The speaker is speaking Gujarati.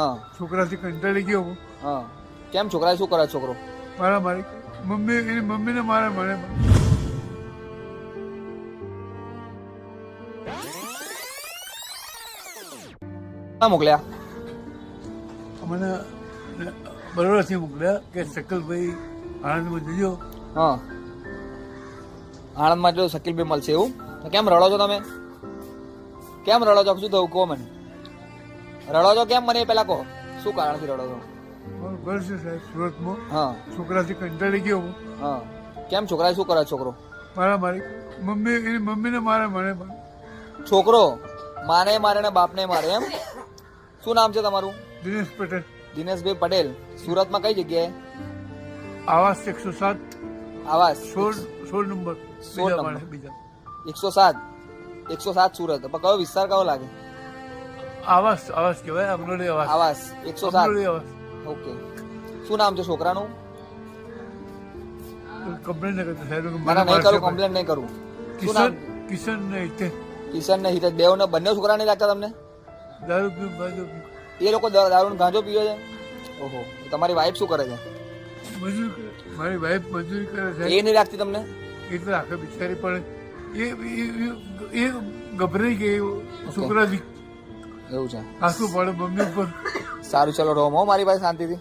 હા. છોકરાથી કંટાળી ગયો હું. હા. કેમ છોકરા શું કરે છોકરો? મારા મારી મમ્મી એની મમ્મીને મારે મને મોકલ્યા? મને બરોડાથી મોકલ્યા કે શકલભાઈ આણંદમાં જજો. હા. આણંદમાં જો શકીલભાઈ મળશે એવું? કેમ રડો છો તમે? કેમ રડો છો? શું થયું? કહો મને. રડો છો કેમ મને એ પહેલા કહો? શું કારણથી રડો છો? મારું ઘર છે સાહેબ સુરતમાં. હા. છોકરાથી કંટાળી ગયો હું. હા. કેમ છોકરા શું કરે છોકરો? મારા મારી મમ્મી એની મમ્મીને મારે મને છોકરો? માને મારે ને બાપને મારે એમ? શું નામ છે તમારું? દિનેશ પટેલ. દિનેશભાઈ પટેલ. સુરતમાં કઈ જગ્યાએ? આવાસ એકસો સાત. આવાસ. સોળ સોળ નંબર. સોળ નંબર. બીજા. એકસો સાત. એકસો સાત સુરત. કયો વિસ્તાર કયો લાગે? આવાસ આવાસ કહેવાય અમરોલી આવાસ આવાસ એકસો સાત ઓકે શું નામ છે છોકરાનું કમ્પ્લેન નહીં કરતો સાહેબ ના ના નહીં કરું કમ્પ્લેન નહીં કરું કિશન કિશન ને હિતે કિશન ને હિતેશ દેવ બંને છોકરા નહીં લાગતા તમને? દારૂ પીવું ગાંજો એ લોકો દારૂ ગાંજો પીવે છે ઓહો તમારી વાઈફ શું કરે છે? મજૂરી મારી વાઈફ મજૂરી કરે એ નહીં લાગતી તમને? એટલે રાખે બિચારી પડે એ એ- એ- એ ગભરાઈ ગઈ. છોકરાથી એવું છે. આખું પડે મમ્મી ઉપર. સારું ચલો રોમો હો મારી પાસે શાંતિથી.